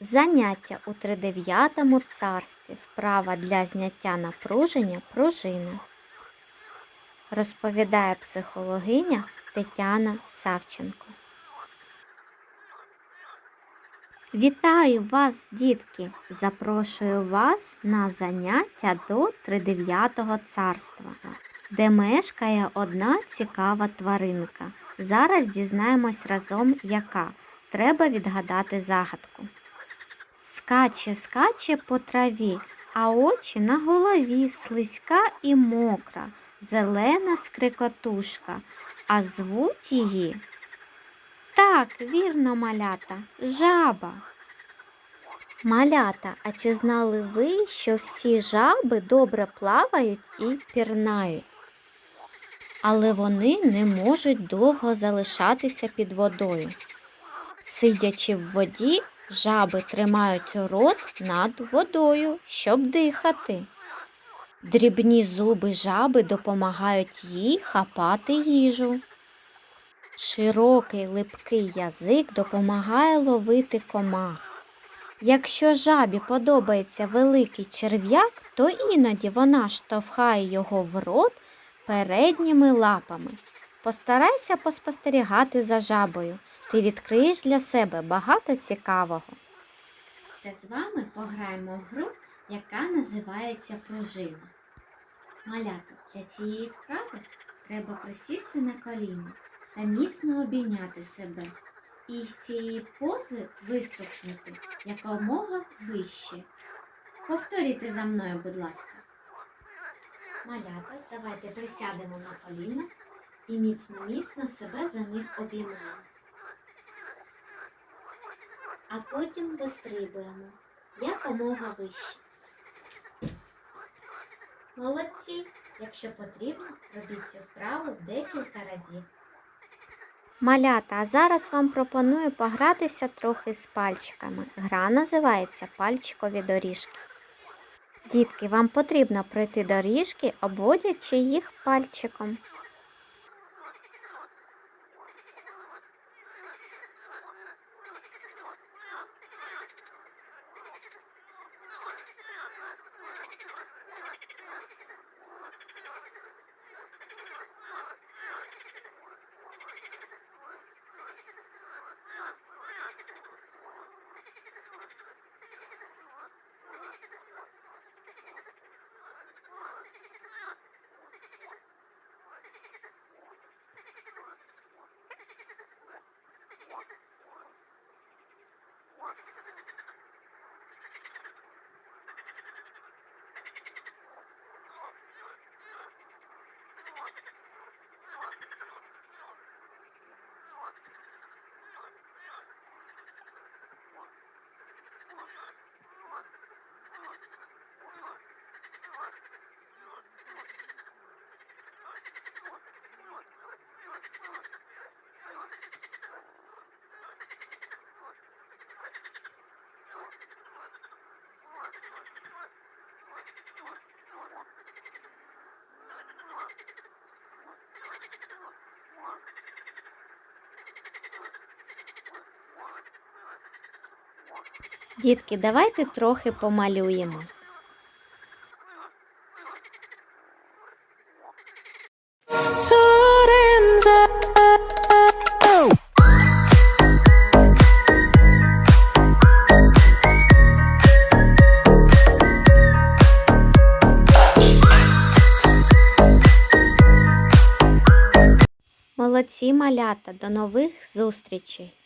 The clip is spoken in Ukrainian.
Заняття у тридев'ятому царстві. Вправа для зняття напруження пружини. Розповідає психологиня Тетяна Савченко. Вітаю вас, дітки! Запрошую вас на заняття до тридев'ятого царства, де мешкає одна цікава тваринка. Зараз дізнаємось разом, яка. Треба відгадати загадку. Скаче, скаче по траві, а очі на голові слизька і мокра, зелена скрикотушка, а звуть її. Так, вірно, малята, жаба. Малята, а чи знали ви, що всі жаби добре плавають і пірнають? Але вони не можуть довго залишатися під водою. Сидячи в воді, жаби тримають рот над водою, щоб дихати. Дрібні зуби жаби допомагають їй хапати їжу. Широкий липкий язик допомагає ловити комах. Якщо жабі подобається великий черв'як, то іноді вона штовхає його в рот передніми лапами. Постарайся поспостерігати за жабою. Ти відкриєш для себе багато цікавого. Та з вами пограємо в гру, яка називається пружина. Малята, для цієї вправи треба присісти на коліна та міцно обійняти себе. І з цієї пози вистрибнути якомога вище. Повторюйте за мною, будь ласка. Малята, давайте присядемо на коліна і міцно-міцно себе за них обіймаємо. А потім вистрибуємо якомога вище. Молодці! Якщо потрібно, робіть цю вправу декілька разів. Малята, а зараз вам пропоную погратися трохи з пальчиками. Гра називається пальчикові доріжки. Дітки, вам потрібно пройти доріжки, обводячи їх пальчиком. Дітки, давайте трохи помалюємо. Молодці малята, до нових зустрічей!